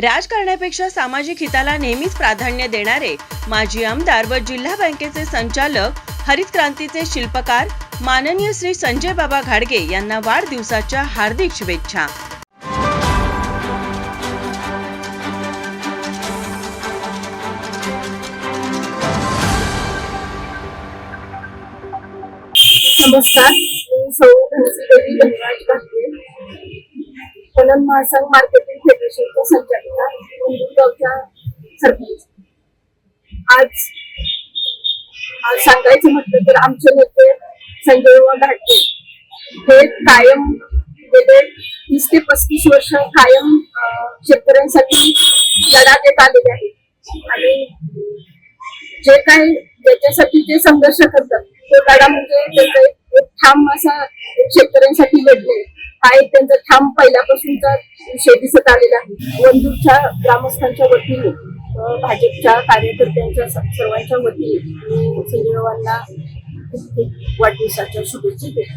राजकारणापेक्षा सामाजिक हिताला नेहमीच प्राधान्य देणारे माजी आमदार व जिल्हा बँकेचे संचालक हरित क्रांतीचे शिल्पकार माननीय श्री संजय बाबा घाडगे यांना वाढदिवसाच्या हार्दिक शुभेच्छा. नमस्कार. मी सौ धनराज महासंघ मार्केटिंग संचालिका सरपंच. आज आज सांगायचं म्हटलं तर आमचे नेते संजय बाबा घाटगे. हे कायम गेले तीस ते पस्तीस वर्ष कायम शेतकऱ्यांसाठी लढा देत आलेले आहेत. आणि जे काही ज्याच्यासाठी ते संघर्ष करतात तो लढा म्हणजे त्यांचा एक ठाम असा शेतकऱ्यांसाठी लढले हा एक त्यांचा ठाम पहिल्यापासूनचा विषय दिसत आलेला आहे. वंदूरच्या ग्रामस्थांच्या वतीने भाजपच्या कार्यकर्त्यांच्या सर्वांच्या वतीने मी संजय खूप खूप वाढदिवसाच्या शुभेच्छा देते.